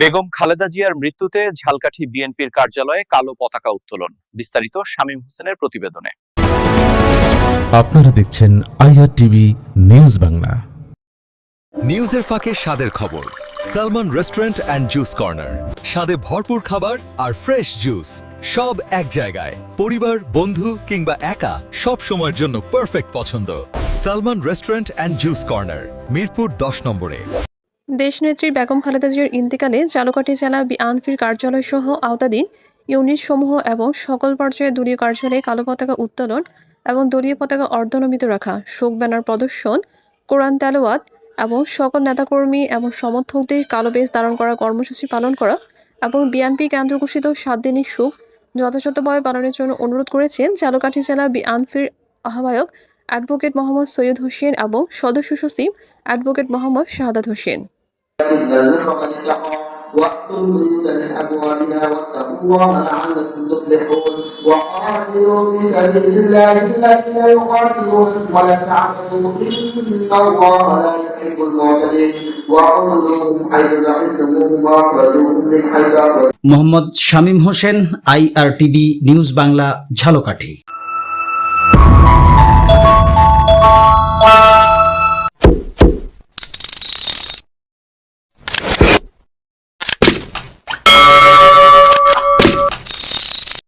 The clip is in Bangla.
বেগম খালেদা জিয়ার মৃত্যুতে ঝালকাঠি বিএনপির কার্যালয়ে কালো পতাকা উত্তোলন। বিস্তারিত শামীম হোসেনের প্রতিবেদনে। আপনারা দেখছেন আইআর টিভি নিউজ বাংলা। নিউজের ফাঁকে স্বাদের খবর। Salman restaurant and juice corner. স্বাদে ভরপুর খাবার আর ফ্রেশ জুস। সব এক জায়গায়। পরিবার বন্ধু কিংবা একা সব সময়ের জন্য পারফেক্ট পছন্দ। Salman restaurant and juice corner Mirpur দশ নম্বরে। দেশনেত্রী বেগম খালেদা জিয়ার ইন্তেকালে জালকাঠি জেলা বিআনপির কার্যালয় সহ আওতাধীন ইউনিট সমূহ এবং সকল পর্যায়ে দলীয় কার্যালয়ে কালো পতাকা উত্তোলন এবং দলীয় পতাকা অর্ধনমিত রাখা, শোক ব্যানার প্রদর্শন, কোরআন তেলাওয়াত এবং সকল নেতাকর্মী এবং সমর্থকদের কালো বেশ ধারণ করা কর্মসূচি পালন করা এবং বিএনপি কেন্দ্র ঘোষিত সাত দিনের শোক যথাযথভাবে পালনের জন্য অনুরোধ করেছেন জালকাঠি জেলা বিআনপির আহ্বায়ক অ্যাডভোকেট মোহাম্মদ সৈয়দ হোসেন এবং সদস্য সচিব advocate Mohammad Shahadat Hossain. Mohammad Shamim Hossain I R news Bangla Jhalokathi.